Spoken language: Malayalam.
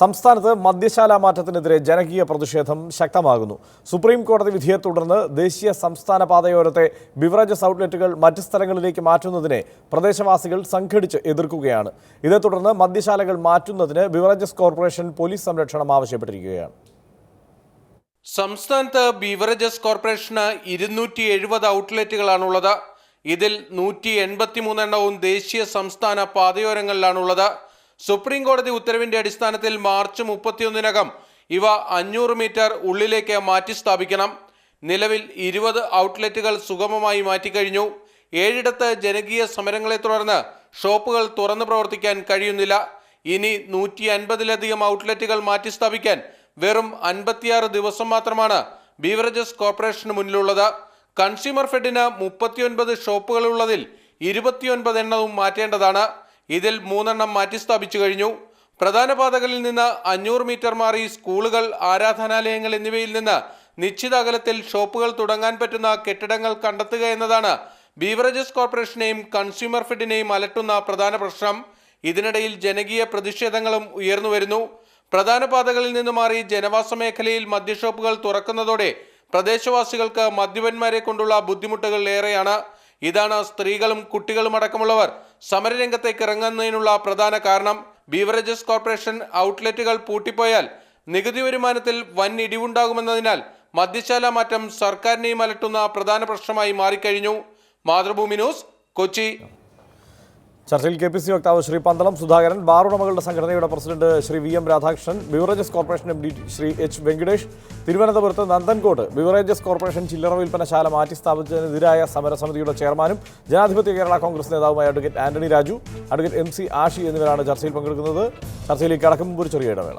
സംസ്ഥാനത്ത് മദ്യശാല മാറ്റത്തിനെതിരെ ജനകീയ പ്രതിഷേധം ശക്തമാകുന്നു. സുപ്രീം കോടതി വിധിയെ തുടർന്ന് ദേശീയ സംസ്ഥാന പാതയോരത്തെ ബിവറേജസ് ഔട്ട്ലെറ്റുകൾ മറ്റ് സ്ഥലങ്ങളിലേക്ക് മാറ്റുന്നതിനെ പ്രദേശവാസികൾ സംഘടിച്ച് എതിർക്കുകയാണ്. ഇതേ തുടർന്ന് മദ്യശാലകൾ മാറ്റുന്നതിന് ബിവറേജസ് കോർപ്പറേഷൻ പോലീസ് സംരക്ഷണം ആവശ്യപ്പെട്ടിരിക്കുകയാണ്. സംസ്ഥാനത്ത് ബീവറേജസ് കോർപ്പറേഷന് ഇരുന്നൂറ്റി എഴുപത് ഔട്ട്ലെറ്റുകളാണുള്ളത്. ഇതിൽ നൂറ്റി എൺപത്തി മൂന്നെണ്ണവും ദേശീയ സംസ്ഥാന പാതയോരങ്ങളിലാണുള്ളത്. സുപ്രീം കോടതി ഉത്തരവിന്റെ അടിസ്ഥാനത്തിൽ മാർച്ച് മുപ്പത്തിയൊന്നിനകം ഇവ അഞ്ഞൂറ് മീറ്റർ ഉള്ളിലേക്ക് മാറ്റി സ്ഥാപിക്കണം. നിലവിൽ ഇരുപത് ഔട്ട്ലെറ്റുകൾ സുഗമമായി മാറ്റിക്കഴിഞ്ഞു ഏഴിടത്ത് ജനകീയ സമരങ്ങളെ തുടർന്ന് ഷോപ്പുകൾ തുറന്നു പ്രവർത്തിക്കാൻ കഴിയുന്നില്ല. ഇനി നൂറ്റി അൻപതിലധികം ഔട്ട്ലെറ്റുകൾ മാറ്റി സ്ഥാപിക്കാൻ വെറും അൻപത്തിയാറ് ദിവസം മാത്രമാണ് ബീവറേജസ് കോർപ്പറേഷന് മുന്നിലുള്ളത്. കൺസ്യൂമർ ഫെഡിന് മുപ്പത്തിയൊൻപത് ഷോപ്പുകളുള്ളതിൽ ഇരുപത്തിയൊൻപത് എണ്ണവും മാറ്റേണ്ടതാണ്. ഇതിൽ മൂന്നെണ്ണം മാറ്റിസ്ഥാപിച്ചു കഴിഞ്ഞു. പ്രധാന പാതകളിൽ നിന്ന് അഞ്ഞൂറ് മീറ്റർ മാറി സ്കൂളുകൾ ആരാധനാലയങ്ങൾ എന്നിവയിൽ നിന്ന് നിശ്ചിത അകലത്തിൽ ഷോപ്പുകൾ തുടങ്ങാൻ പറ്റുന്ന കെട്ടിടങ്ങൾ കണ്ടെത്തുക എന്നതാണ് ബീവറേജസ് കോർപ്പറേഷനെയും കൺസ്യൂമർ ഫെഡിനെയും അലട്ടുന്ന പ്രധാന പ്രശ്നം. ഇതിനിടയിൽ ജനകീയ പ്രതിഷേധങ്ങളും ഉയർന്നു വരുന്നു. പ്രധാന പാതകളിൽ നിന്ന് മാറി ജനവാസ മേഖലയിൽ മദ്യഷോപ്പുകൾ തുറക്കുന്നതോടെ പ്രദേശവാസികൾക്ക് മദ്യപന്മാരെ കൊണ്ടുള്ള ബുദ്ധിമുട്ടുകൾ ഏറെയാണ്. ഇതാണ് സ്ത്രീകളും കുട്ടികളും അടക്കമുള്ളവർ. സമരരംഗത്തേക്ക് ഇറങ്ങുന്നതിനുള്ള പ്രധാന കാരണം ബീവറേജസ് കോർപ്പറേഷൻ ഔട്ട്ലെറ്റുകൾ പൂട്ടിപ്പോയാൽ നികുതി വരുമാനത്തിൽ വൻ ഇടിവുണ്ടാകുമെന്നതിനാൽ മദ്യശാല മാറ്റം സർക്കാരിനെയും അലട്ടുന്ന പ്രധാന പ്രശ്നമായി മാറിക്കഴിഞ്ഞു. മാതൃഭൂമി ന്യൂസ് കൊച്ചി. ചർച്ചയിൽ കെ പി സി വക്താവ് ശ്രീ പന്തളം സുധാകരൻ ബാർ ഉടമകളുടെ സംഘടനയുടെ president Shri V M Radhakrishnan beverages corporation M D Shri H Venkatesh തിരുവനന്തപുരത്ത് നന്ദൻകോട്ട് ബിവറേജസ് കോർപ്പറേഷൻ ചില്ലറ വിൽപ്പനശാല മാറ്റി സ്ഥാപിച്ചതിനെതിരായ സമരസമിതിയുടെ ചെയർമാനും ജനാധിപത്യ കേരള കോൺഗ്രസ് നേതാവുമായ advocate Antony Raju advocate M C Ashi എന്നിവരാണ് ചർച്ചയിൽ പങ്കെടുക്കുന്നത്. ചർച്ചയിലേക്ക് കടക്കും ഒരു ചെറിയ ഇടവേള.